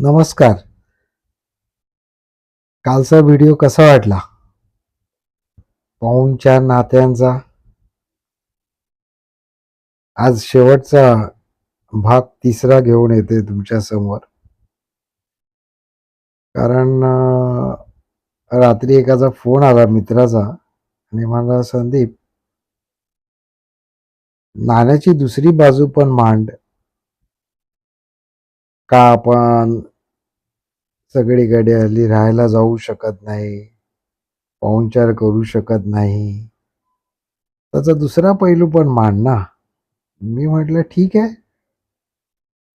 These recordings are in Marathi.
नमस्कार. कालचा व्हिडिओ कसा वाटला? पाहुणच्या नात्यांचा. आज शेवटचा भाग तिसरा घेऊन येते तुमच्यासमोर कारण रात्री एकाचा फोन आला मित्राचा आणि मला संदीप नाण्याची दुसरी बाजू पण मांड. का आपण सगळीकडे हल्ली राहायला जाऊ शकत नाही पाहुणचार करू शकत नाही? त्याचा दुसरा पैलू पण मांडणा. मी म्हटलं ठीक आहे.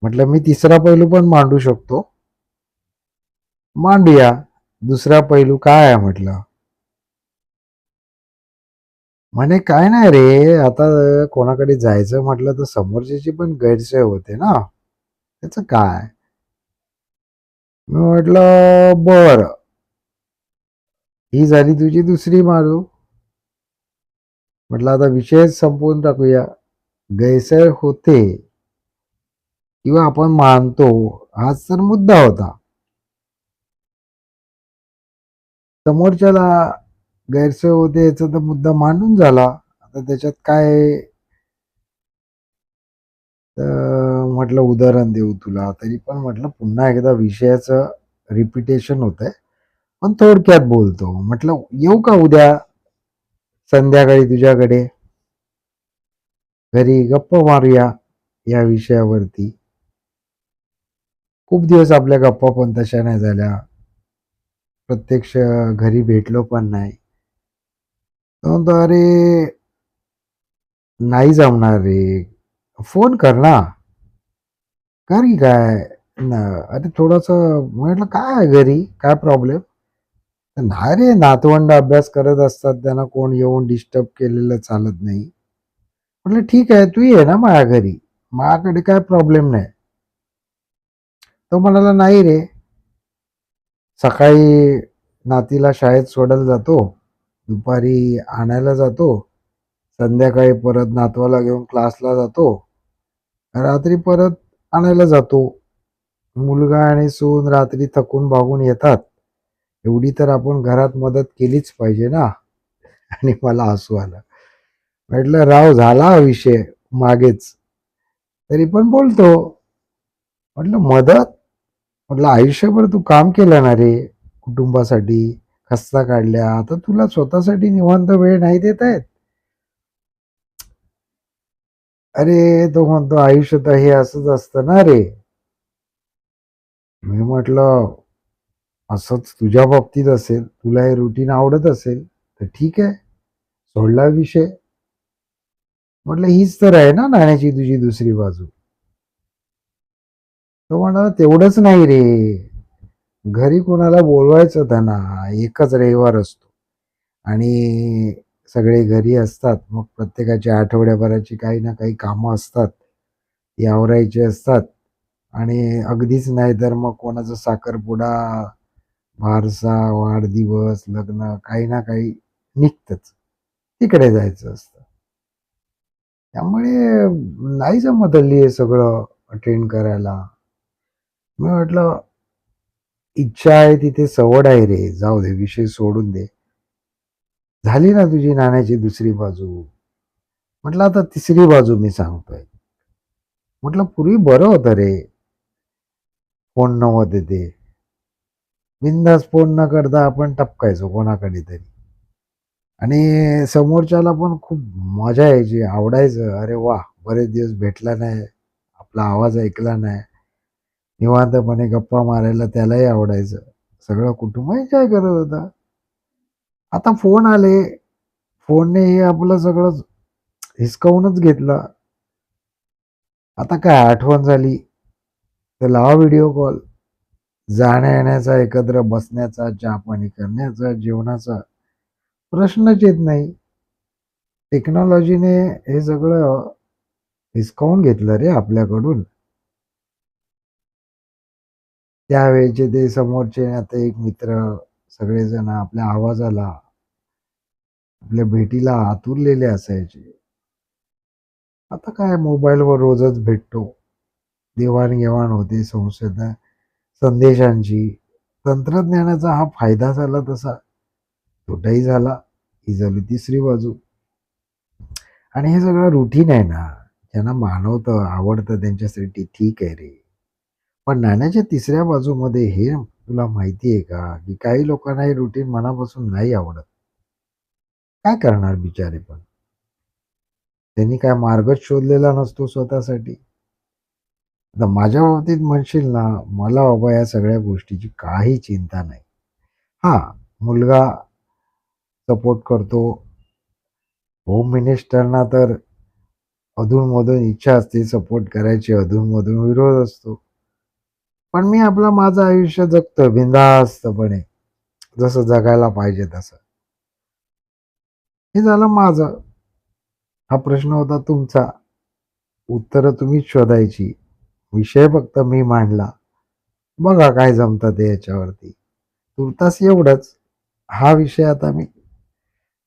म्हटलं मी तिसरा पैलू पण मांडू शकतो. मांडूया. दुसरा पैलू काय आहे म्हटलं? म्हणे काय नाही रे आता कोणाकडे जायचं म्हटलं तर समोरच्याची पण गैरसोय होते ना. त्याचं काय? मी म्हटलं बर. ही झाली तुझी दुसरी मारू. म्हटलं आता विषय संपवून टाकूया. गैरसर होते. किंवा आपण मानतो. हाच तर मुद्दा होता. समोरच्याला गैरसोय होते याचा तर मुद्दा मांडून झाला. आता त्याच्यात काय तर म्हटलं उदाहरण देऊ तुला. तरी पण म्हटलं पुन्हा एकदा विषयाचं रिपिटेशन होत आहे पण थोडक्यात बोलतो. म्हटलं येऊ का उद्या? संध्याकाळी तुझ्याकडे? घरी गप्पा मारूया या विषयावरती. खूप दिवस आपल्या गप्पा पण तशा नाही झाल्या. प्रत्यक्ष घरी भेटलो पण नाही. म्हणतो अरे नाही जमणार रे. फोन कर ना. कर की काय? ना अरे थोडंसं म्हटलं काय आहे घरी? काय प्रॉब्लेम नाही रे नातवंड अभ्यास करत असतात त्यांना कोण येऊन डिस्टर्ब केलेलं चालत नाही. म्हटलं ठीक आहे तू ये ना माझ्या घरी. माझ्याकडे काय प्रॉब्लेम नाही. तो म्हणाला नाही रे. सकाळी नातीला शाळेत सोडायला जातो. दुपारी आणायला जातो. संध्याकाळी परत नातवाला घेऊन क्लासला जातो. रात्री परत आणायला जातो. मुलगा आणि सून रात्री थकून भागून येतात. एवढी तर आपण घरात मदत केलीच पाहिजे ना? आणि मला हसू आलं. म्हटलं राव झाला हा विषय मागेच. तरी पण बोलतो. म्हटलं मदत? म्हटलं आयुष्यभर तू काम केलं ना रे कुटुंबासाठी खस्ता काढल्या आता तुला स्वतःसाठी निवांत वेळ नाही देत आहेत अरे तो म्हणतो आयुष्य तर हे असंच असतं ना रे. मी म्हटलं असंच तुझ्या बाबतीत असेल तुला हे रुटीन आवडत असेल तर ठीक आहे सोडला विषय. म्हटलं हीच तर आहे ना नाण्याची तुझी दुसरी बाजू. तो म्हणा तेवढंच नाही रे. घरी कोणाला बोलवायचं त्यांना एकच रविवार असतो. आणि सगळे घरी असतात. मग प्रत्येकाची आठवड्याभराची काही ना काही कामं असतात. ती आवरायची असतात. आणि अगदीच नाही तर मग कोणाचा साखरपुडा फारसा वाढदिवस लग्न काही ना काही निघतच. तिकडे जायचं असतं. त्यामुळे नाही जमत हल्ली हे सगळं अटेंड करायला. मी म्हटलं इच्छा आहे तिथे सवड आहे रे. जाऊ दे विषय सोडून दे. झाली ना तुझी नाण्याची दुसरी बाजू? म्हटलं आता तिसरी बाजू मी सांगतोय. म्हटलं पूर्वी बरं होतं रे. फोन नव्हते ते बिंदास फोन न करता आपण टपकायचो कोणाकडे तरी. आणि समोरच्याला पण खूप मजा यायची आवडायचं. अरे वा बरेच दिवस भेटला नाही. आपला आवाज ऐकला नाही. निवांतपणे गप्पा मारायला त्यालाही आवडायचं. सगळं कुटुंब एन्जॉय करत होता. आता फोन आले. फोनने हे आपलं सगळं हिसकावूनच घेतलं. आता काय आठवण झाली? तर लावा व्हिडिओ कॉल जाण्या येण्याचा एकत्र बसण्याचा चहा पाणी करण्याचा जेवणाचा प्रश्नच येत नाही. टेक्नॉलॉजीने हे सगळं हिसकावून घेतलं रे आपल्याकडून. त्यावेळेचे ते समोरचे आता एक मित्र सगळेजण आपल्या आवाजाला आपल्या भेटीला आतुरलेले असायचे. आता काय मोबाईलवर रोजच भेटतो. देवाणघेवाण होते संशोधन संदेशांची. तंत्रज्ञानाचा हा फायदा झाला तसा. तोटाही झाला. ही झाली तिसरी बाजू. आणि हे सगळं रुटीन आहे ना. ज्यांना मानवतं आवडतं त्यांच्यासाठी ठीक आहे रे. पण नाण्याच्या तिसऱ्या बाजूमध्ये हे तुला माहिती आहे का की काही लोकांना हे रुटीन मनापासून नाही आवडत? काय करणार बिचारे पण? त्यांनी काय मार्गच शोधलेला नसतो स्वतःसाठी. आता माझ्या बाबतीत म्हणशील ना मला बाबा या सगळ्या गोष्टीची काही चिंता नाही. हा मुलगा सपोर्ट करतो. होम मिनिस्टरना तर अधूनमधून इच्छा असते सपोर्ट करायची अधूनमधून विरोध असतो. पण मी आपलं माझं आयुष्य जगतो बिंदास्तपणे जसं जगायला पाहिजे तसं. हे झालं माझं. हा प्रश्न होता तुमचा. उत्तरं तुम्हीच शोधायची. विषय फक्त मी मांडला. बघा काय जमतं ते याच्यावरती. तुर्तास एवढंच. हा विषय आता मी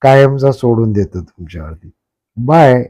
कायमचा सोडून देतो तुमच्यावरती. बाय.